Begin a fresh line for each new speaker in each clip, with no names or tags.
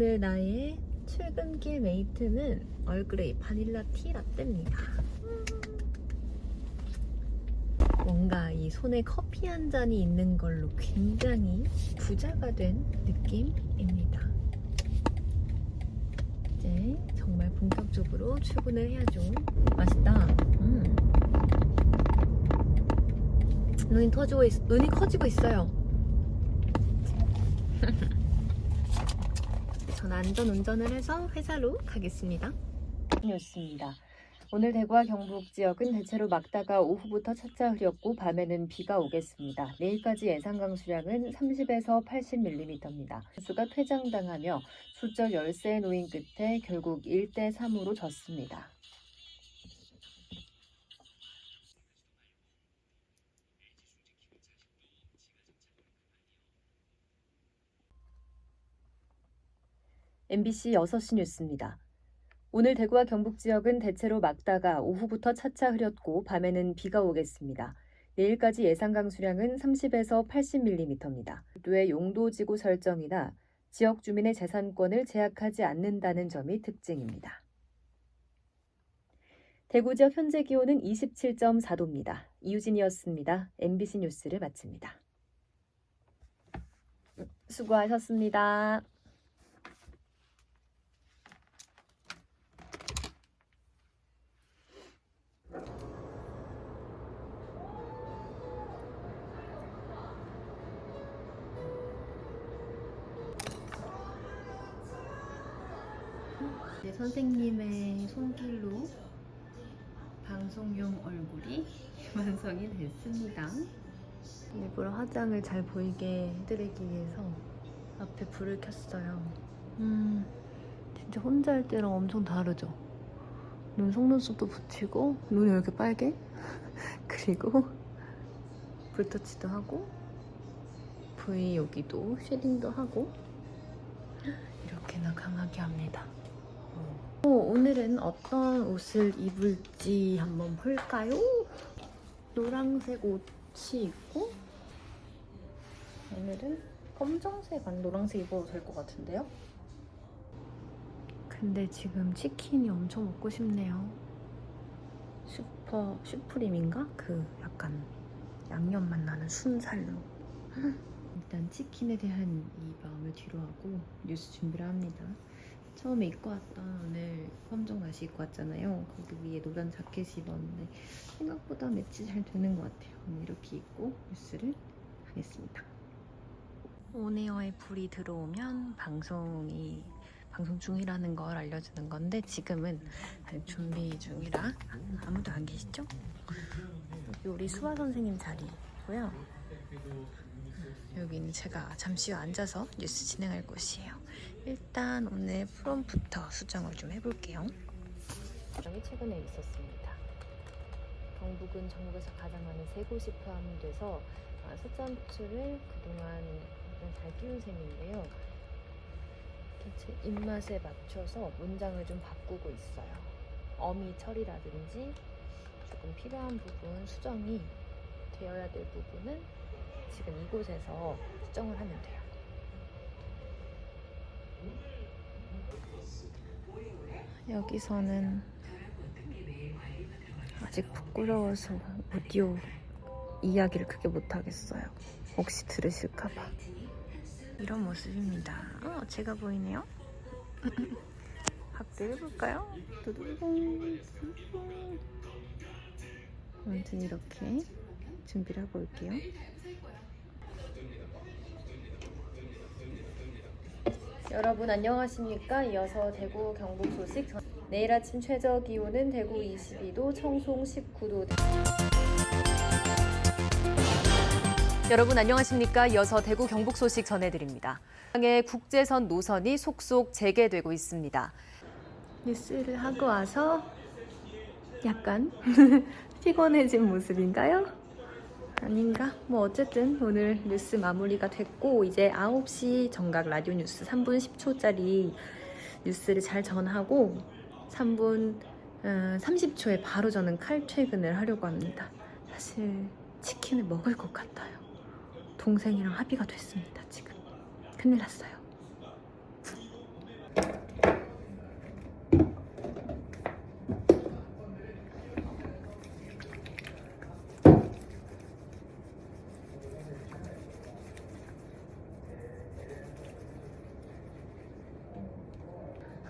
오늘 나의 출근길 메이트는 얼그레이 바닐라 티 라떼입니다. 뭔가 이 손에 커피 한 잔이 있는 걸로 굉장히 부자가 된 느낌입니다. 이제 정말 본격적으로 출근을 해야죠. 맛있다. 음. 눈이 터지고 있, 눈이 커지고 있어요. 전 안전 운전을 해서 회사로 가겠습니다. 였습니다. 오늘 대구와 경북 지역은 대체로 막다가 오후부터 차차 흐렸고 밤에는 비가 오겠습니다. 내일까지 예상 강수량은 30에서 80mm입니다. 수가 퇴장당하며 수적 열세에 놓인 끝에 결국 1대 3으로 졌습니다. MBC 6시 뉴스입니다. 오늘 대구와 경북 지역은 대체로 막다가 오후부터 차차 흐렸고 밤에는 비가 오겠습니다. 내일까지 예상 강수량은 30에서 80mm입니다. 도의 용도 지구 설정이나 지역 주민의 재산권을 제약하지 않는다는 점이 특징입니다. 대구 지역 현재 기온은 27.4도입니다. 이유진이었습니다. MBC 뉴스를 마칩니다. 수고하셨습니다. 네, 선생님의 손길로 방송용 얼굴이 완성이 됐습니다. 일부러 화장을 잘 보이게 해드리기 위해서 앞에 불을 켰어요. 음, 진짜 혼자 할 때랑 엄청 다르죠? 눈 속눈썹도 붙이고 눈이 왜 이렇게 빨개? 그리고 붓터치도 하고 V 여기도 쉐딩도 하고 이렇게나 강하게 합니다. 어, 오늘은 어떤 옷을 입을지 한번 볼까요? 노란색 옷이 있고 오늘은 검정색 아니 노란색 입어도 될 것 같은데요? 근데 지금 치킨이 엄청 먹고 싶네요. 슈퍼 슈프림인가? 그 약간 양념 맛 나는 순살로. 일단 치킨에 대한 이 마음을 뒤로하고 뉴스 준비를 합니다. 처음에 입고 왔던 오늘 검정 나시 입고 왔잖아요. 거기 위에 노란 자켓 입었는데 생각보다 매치 잘 되는 것 같아요. 이렇게 입고 뉴스를 하겠습니다. 온에어에 불이 들어오면 방송이 방송 중이라는 걸 알려주는 건데 지금은 아직 준비 중이라 아무도 안 계시죠? 여기 우리 수화 선생님 자리고요. 여기는 제가 잠시 후 앉아서 뉴스 진행할 곳이에요. 일단 오늘 프롬부터 수정을 좀 해볼게요. 수정이 최근에 있었습니다. 경북은 전국에서 가장 많은 세 곳이 포함돼서 아, 숫자 함수를 그동안 잘 띄운 셈인데요. 제 입맛에 맞춰서 문장을 좀 바꾸고 있어요. 어미 처리라든지 조금 필요한 부분 수정이 되어야 될 부분은 지금 이곳에서 수정을 하면 돼요. 여기서는 아직 부끄러워서 오디오 이야기를 크게 못하겠어요. 혹시 들으실까봐. 이런 모습입니다. 어, 제가 보이네요. 확대 해볼까요? 두두둥. 아무튼 이렇게 준비를 하고 올게요. 여러분 안녕하십니까? 이어서 대구 경북 소식 전... 내일 아침 최저 기온은 대구 22도, 청송 19도. 여러분 안녕하십니까? 이어서 대구 경북 소식 전해드립니다. 당의 국제선 노선이 속속 재개되고 있습니다. 뉴스를 하고 와서 약간 피곤해진 모습인가요? 아닌가? 뭐 어쨌든 오늘 뉴스 마무리가 됐고 이제 9시 정각 라디오 뉴스 3분 10초짜리 뉴스를 잘 전하고 3분 30초에 바로 저는 칼퇴근을 하려고 합니다. 사실 치킨을 먹을 것 같아요. 동생이랑 합의가 됐습니다. 지금 큰일 났어요.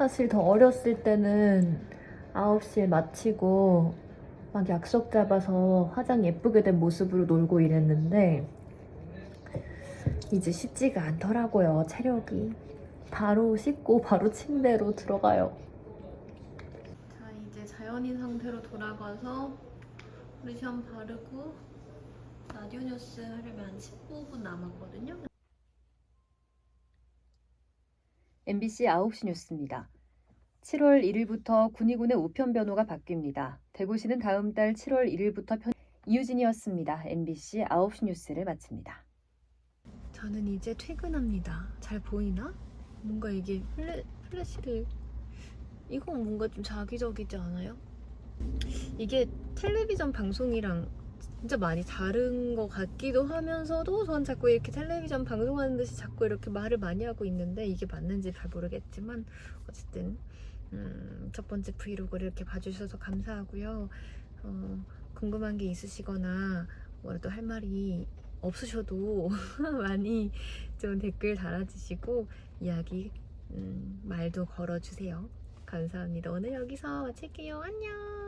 사실 더 어렸을 때는 9시에 마치고 막 약속 잡아서 화장 예쁘게 된 모습으로 놀고 이랬는데 이제 쉽지가 않더라고요, 체력이. 바로 씻고 바로 침대로 들어가요. 자, 이제 자연인 상태로 돌아가서 루션 바르고 라디오 뉴스 하려면 15분 남았거든요.
MBC 9시 뉴스입니다. 7월 1일부터 군의군의 우편 변호가 바뀝니다. 대구시는 다음 달 7월 1일부터 편... 이유진이었습니다. MBC 9시 뉴스를 마칩니다.
저는 이제 퇴근합니다. 잘 보이나? 뭔가 이게 플래, 플래시를 이건 뭔가 좀 자기적이지 않아요? 이게 텔레비전 방송이랑 진짜 많이 다른 것 같기도 하면서도 전 자꾸 이렇게 텔레비전 방송하는 듯이 자꾸 이렇게 말을 많이 하고 있는데 이게 맞는지 잘 모르겠지만 어쨌든 음, 첫 번째 브이로그를 이렇게 봐주셔서 감사하고요. 어, 궁금한 게 있으시거나 뭐라도 할 말이 없으셔도 많이 좀 댓글 달아주시고 이야기 음, 말도 걸어주세요. 감사합니다. 오늘 여기서 마칠게요. 안녕.